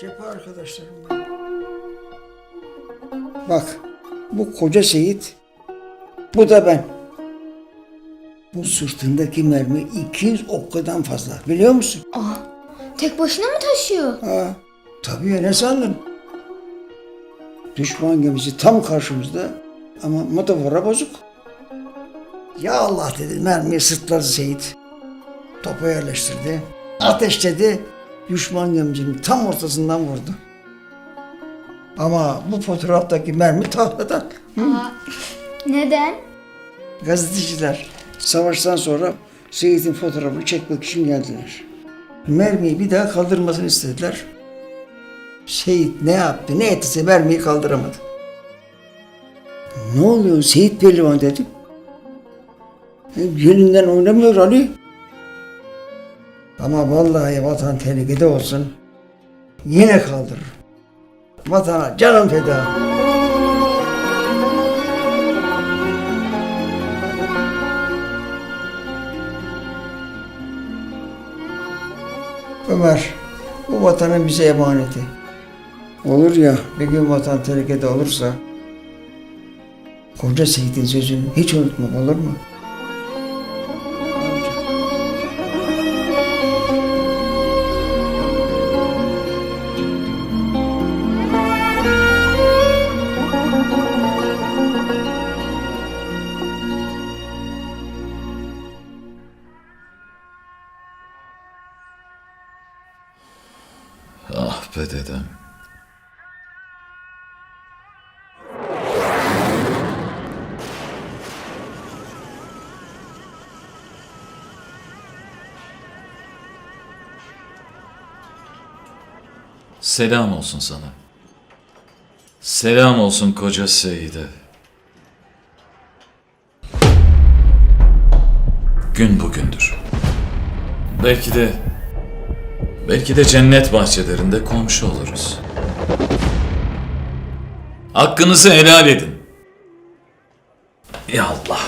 Cephe arkadaşlarım benim. Bak bu koca Seyit bu da ben. Bu sırtındaki mermi 200 okkadan fazla biliyor musun? Aa, tek başına mı taşıyor? Ha, tabii ya ne sandın? Düşman gemisi tam karşımızda ama motofora bozuk. Ya Allah dedi mermiyi sırtladı Seyit. Topa yerleştirdi. Ateşledi. Düşman gemisinin tam ortasından vurdu. Ama bu fotoğraftaki mermi tahtadan. Neden? Gazeteciler savaştan sonra Seyit'in fotoğrafını çekmek için geldiler. Mermiyi bir daha kaldırmasını istediler. Seyit ne yaptı ne ettiyse mermiyi kaldıramadı. Ne oluyor Seyit Pehlivan dedim. E, Yerinden oynamıyor Ali. Ama vallahi vatan tehlikede olsun. Yine kaldırır. Vatana canım feda. Ömer, bu vatanın bize emaneti. Olur ya bir gün vatan tehlikede olursa koca Seyit'in sözünü hiç unutmak olur mu? Ah be dedem. Selam olsun sana. Selam olsun koca Seyide. Gün bugündür. Belki de Belki de cennet bahçelerinde komşu oluruz. Hakkınızı helal edin. Ya Allah.